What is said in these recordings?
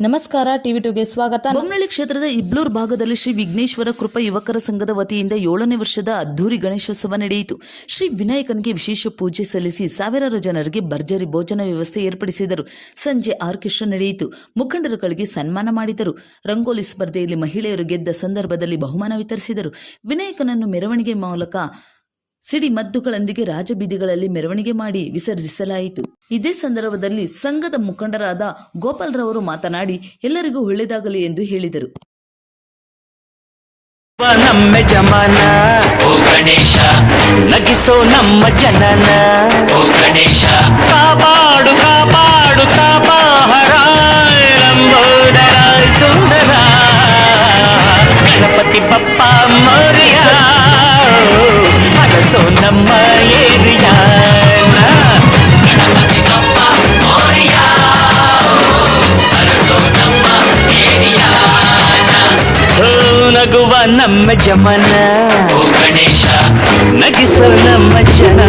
ನಮಸ್ಕಾರ, ಟಿವಿ ಟುಗೆ ಸ್ವಾಗತ. ಬೊಮ್ಮನಹಳ್ಳಿ ಕ್ಷೇತ್ರದ ಇಬ್ಲೂರ್ ಭಾಗದಲ್ಲಿ ಶ್ರೀ ವಿಘ್ನೇಶ್ವರ ಕೃಪಾ ಯುವಕರ ಸಂಘದ ವತಿಯಿಂದ ಏಳನೇ ವರ್ಷದ ಅದ್ದೂರಿ ಗಣೇಶೋತ್ಸವ ನಡೆಯಿತು. ಶ್ರೀ ವಿನಾಯಕನಿಗೆ ವಿಶೇಷ ಪೂಜೆ ಸಲ್ಲಿಸಿ ಸಾವಿರಾರು ಜನರಿಗೆ ಭರ್ಜರಿ ಭೋಜನ ವ್ಯವಸ್ಥೆ ಏರ್ಪಡಿಸಿದರು. ಸಂಜೆ ಆರ್ಕೆಸ್ಟ್ರಾ ನಡೆಯಿತು. ಮುಖಂಡರುಗಳಿಗೆ ಸನ್ಮಾನ ಮಾಡಿದರು. ರಂಗೋಲಿ ಸ್ಪರ್ಧೆಯಲ್ಲಿ ಮಹಿಳೆಯರು ಗೆದ್ದ ಸಂದರ್ಭದಲ್ಲಿ ಬಹುಮಾನ ವಿತರಿಸಿದರು. ವಿನಾಯಕನನ್ನು ಮೆರವಣಿಗೆ ಮೂಲಕ ಸಿಡಿ ಮದ್ದುಗಳೊಂದಿಗೆ ರಾಜಬೀದಿಗಳಲ್ಲಿ ಮೆರವಣಿಗೆ ಮಾಡಿ ವಿಸರ್ಜಿಸಲಾಯಿತು. ಇದೇ ಸಂದರ್ಭದಲ್ಲಿ ಸಂಘದ ಮುಖಂಡರಾದ ಗೋಪಾಲ್ರವರು ಮಾತನಾಡಿ ಎಲ್ಲರಿಗೂ ಒಳ್ಳೆಯದಾಗಲಿ ಎಂದು ಹೇಳಿದರು. ನಮ್ಮ ಜಮಾನ ಓ ಗಣೇಶ ನಗಿಸೋ ನಮ್ಮ ಜನನ ಓ ಗಣೇಶ ಕಾಪಾಡು ಕಾಪಾಡು ಕಾಪಾಹರ ಲಂಬೋದರ ಸುಂದರ. ಗಣಪತಿ ಬಪ್ಪ ಮೌರ್ಯ ನಮ್ಮ ಜಮನ ಓ ಗಣೇಶ ನಗಿಸೋ ನಮ್ಮ ಜನ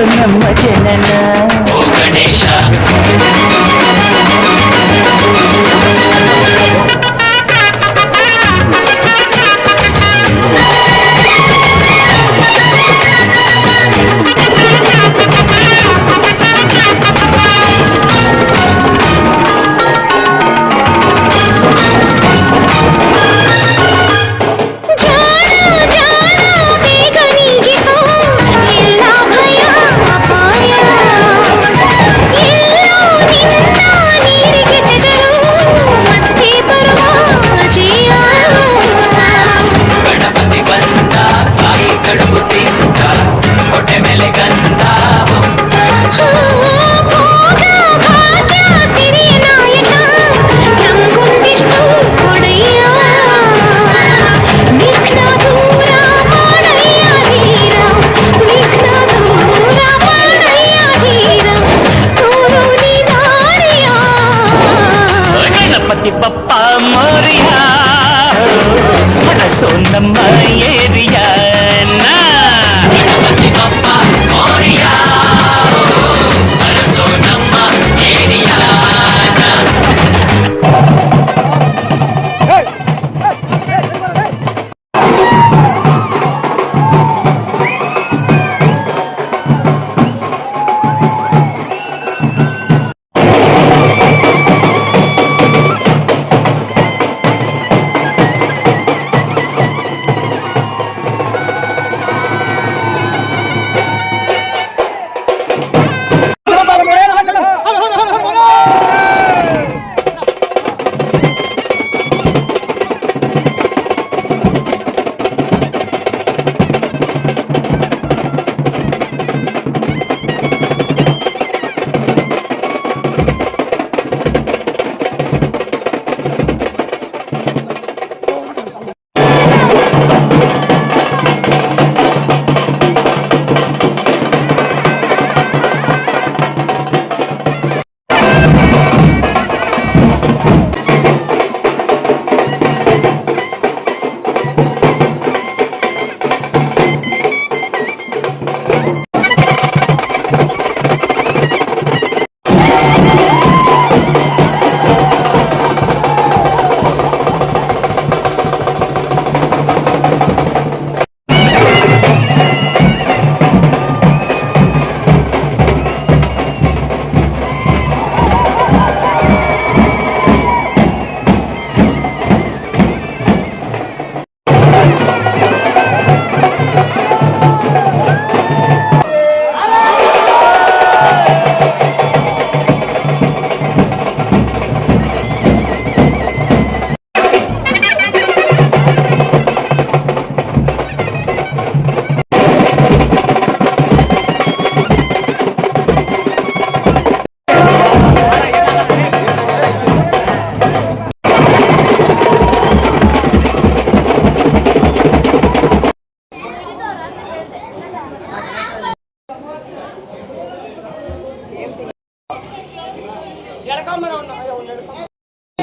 నమ్మ జననా. சொன்னம்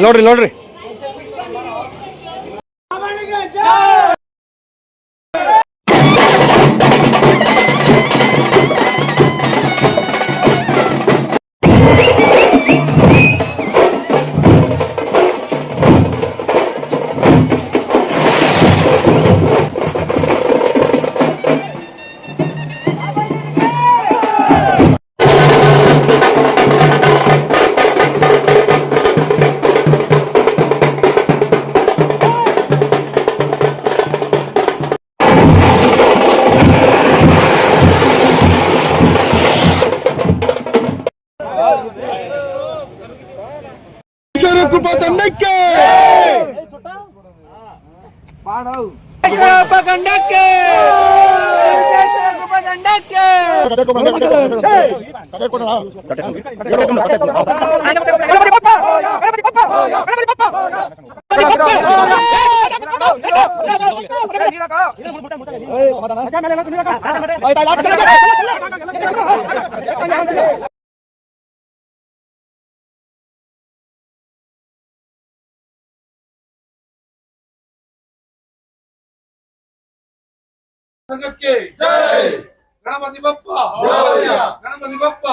ನೋಡ್ರಿ ನೋಡ್ರಿ. ಮಾಡವು ಗಂಡಕ್ಕೆ ಗಂಡಕ್ಕೆ ಸಮಾಧಾನ ಸಂಘಕ್ಕೆ ಗಣಪತಿ ಬಪ್ಪ ಗಣಪತಿ ಬಪ್ಪ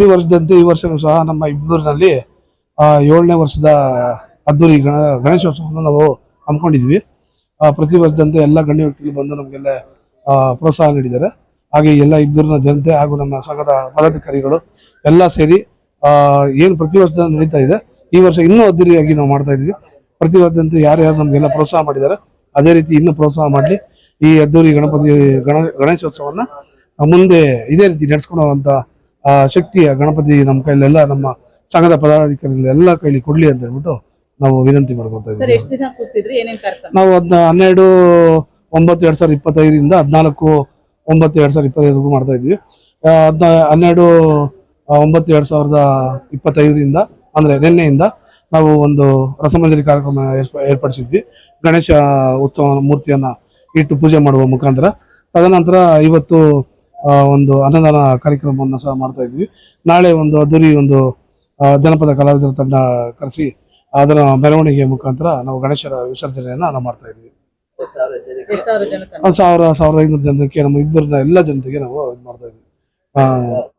ಪ್ರತಿ ವರ್ಷದಂತೆ ಈ ವರ್ಷವೂ ಸಹ ನಮ್ಮ ಇಬ್ಬೂರಿನಲ್ಲಿ ಏಳನೇ ವರ್ಷದ ಅದ್ದೂರಿ ಗಣ, ಗಣೇಶೋತ್ಸವವನ್ನು ನಾವು ಹಮ್ಮಿಕೊಂಡಿದ್ವಿ ಪ್ರತಿ ವರ್ಷದಂತೆ ಎಲ್ಲ ಗಣ್ಯ ವ್ಯಕ್ತಿಗಳು ಬಂದು ನಮಗೆಲ್ಲ ಪ್ರೋತ್ಸಾಹ ನೀಡಿದ್ದಾರೆ. ಹಾಗೆ ಎಲ್ಲ ಇಬ್ಬರಿನ ಜನತೆ ಹಾಗೂ ನಮ್ಮ ಸಂಘದ ಪದಾಧಿಕಾರಿಗಳು ಎಲ್ಲ ಸೇರಿ ಏನು ಪ್ರತಿ ವರ್ಷ ನಡೀತಾ ಇದೆ, ಈ ವರ್ಷ ಇನ್ನೂ ಅದ್ದೂರಿಯಾಗಿ ನಾವು ಮಾಡ್ತಾ ಇದ್ವಿ ಪ್ರತಿ ವರ್ಷದಂತೆ ಯಾರ್ಯಾರು ನಮಗೆಲ್ಲ ಪ್ರೋತ್ಸಾಹ ಮಾಡಿದ್ದಾರೆ, ಅದೇ ರೀತಿ ಇನ್ನೂ ಪ್ರೋತ್ಸಾಹ ಮಾಡಲಿ. ಈ ಅದ್ದೂರಿ ಗಣಪತಿ, ಗಣ, ಗಣೇಶೋತ್ಸವವನ್ನು ಮುಂದೆ ಇದೇ ರೀತಿ ನಡೆಸ್ಕೊಳ್ಳುವಂತ ಆ ಶಕ್ತಿಯ ಗಣಪತಿ ನಮ್ಮ ಕೈಲೆಲ್ಲ ನಮ್ಮ ಸಂಘದ ಪದಾಧಿಕಾರಿಗಳು ಎಲ್ಲ ಕೈಲಿ ಕೊಡ್ಲಿ ಅಂತ ಹೇಳ್ಬಿಟ್ಟು ನಾವು ವಿನಂತಿ ಮಾಡ್ಕೊತಾ ಇದ್ದೀವಿ. ನಾವು ಅದನ್ನ ಹನ್ನೆರಡು ಒಂಬತ್ತು ಎರಡ್ ಸಾವಿರದ ಇಪ್ಪತ್ತೈದರಿಂದ ಹದಿನಾಲ್ಕು ಒಂಬತ್ತು ಎರಡ್ ಸಾವಿರದ ಇಪ್ಪತ್ತೈದು ಮಾಡ್ತಾ ಇದ್ವಿ ಹದ್ನ ಹನ್ನೆರಡು ಒಂಬತ್ತು ಎರಡ್ ಸಾವಿರದ ಇಪ್ಪತ್ತೈದರಿಂದ ಅಂದ್ರೆ ನಿನ್ನೆಯಿಂದ ನಾವು ಒಂದು ರಸಮಂಜರಿ ಕಾರ್ಯಕ್ರಮ ಏರ್ಪ- ಏರ್ಪಡಿಸಿದ್ವಿ. ಗಣೇಶ ಉತ್ಸವ ಮೂರ್ತಿಯನ್ನ ಇಟ್ಟು ಪೂಜೆ ಮಾಡುವ ಮುಖಾಂತರ. ತದನಂತರ ಇವತ್ತು ಒಂದು ಅನ್ನದಾನ ಕಾರ್ಯಕ್ರಮವನ್ನು ಸಹ ಮಾಡ್ತಾ ಇದ್ವಿ. ನಾಳೆ ಒಂದು ಅದ್ದೂರಿ ಒಂದು ಜನಪದ ಕಲಾವಿದರ ತಂಡ ಕರೆಸಿ ಅದರ ಮೆರವಣಿಗೆ ಮುಖಾಂತರ ನಾವು ಗಣೇಶರ ವಿಸರ್ಜನೆಯನ್ನ ನಾವು ಮಾಡ್ತಾ ಇದ್ವಿ. ಸಾವಿರ ಸಾವಿರದ ಐನೂರು ಜನಕ್ಕೆ ನಮ್ಮ ಇಬ್ಬರನ್ನ ಎಲ್ಲ ಜನತೆಗೆ ನಾವು ಇದು ಮಾಡ್ತಾ ಇದ್ವಿ. ಆ,